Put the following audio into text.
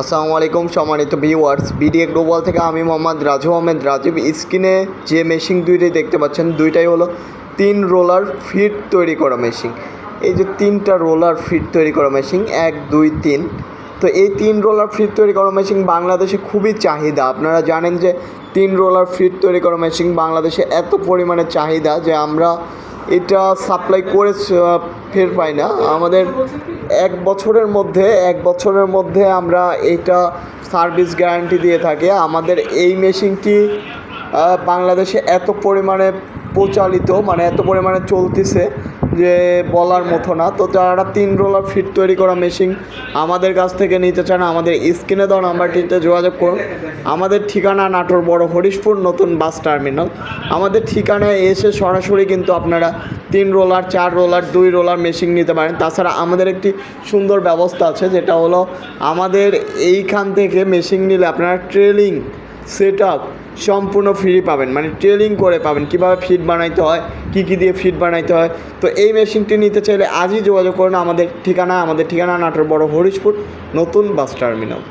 আসসালামু আলাইকুম সম্মানিত ভিউয়ার্স বিডিএ গ্লোবাল থেকে আমি মোহাম্মদ রাজু আহমেদ। রাজীব স্ক্রিনে যে মেশিন দুইটাই দেখতে পাচ্ছেন, দুইটাই হলো তিন রোলার ফিট তৈরি করা মেশিন এই যে তিনটা রোলার ফিট তৈরি করা মেশিন এক, দুই, তিন। তো এই তিন রোলার ফিট তৈরি করা মেশিন বাংলাদেশে খুবই চাহিদা। আপনারা জানেন যে তিন রোলার ফিট তৈরি করা মেশিন বাংলাদেশে এত পরিমাণে চাহিদা যে আমরা এটা সাপ্লাই করে ফের পাই না। আমাদের এক বছরের মধ্যে, এক বছরের মধ্যে আমরা এইটা সার্ভিস গ্যারান্টি দিয়ে থাকি। আমাদের এই মেশিনটি বাংলাদেশে এত পরিমাণে প্রচালিত মানে এত পরিমাণে চলতেছে যে বলার মতো না। তো যারা তিন রোলার ফিট তৈরি করা মেশিন আমাদের কাছ থেকে নিতে চান, আমাদের স্ক্রিনে দেওয়া নাম্বারটিতে যোগাযোগ করুন। আমাদের ঠিকানা নাটোর বড় হরিশপুর, নতুন বাস টার্মিনাল। আমাদের ঠিকানায় এসে সরাসরি কিন্তু আপনারা তিন রোলার চার রোলার দুই রোলার মেশিন নিতে পারেন। তাছাড়া আমাদের একটি সুন্দর ব্যবস্থা আছে, যেটা হলো আমাদের এইখান থেকে মেশিন নিলে আপনারা ট্রেলিং সেট আপ সম্পূর্ণ ফ্রি পাবেন। মানে ট্রেলিং করে পাবেন। কীভাবে ফিড বানাইতে হয়, কী কী দিয়ে ফিড বানাইতে হয়। তো এই মেশিনটি নিতে চাইলে আজই যোগাযোগ করুন আমাদের ঠিকানা আমাদের ঠিকানা নাটোর বড় হরিশপুর, নতুন বাস টার্মিনাল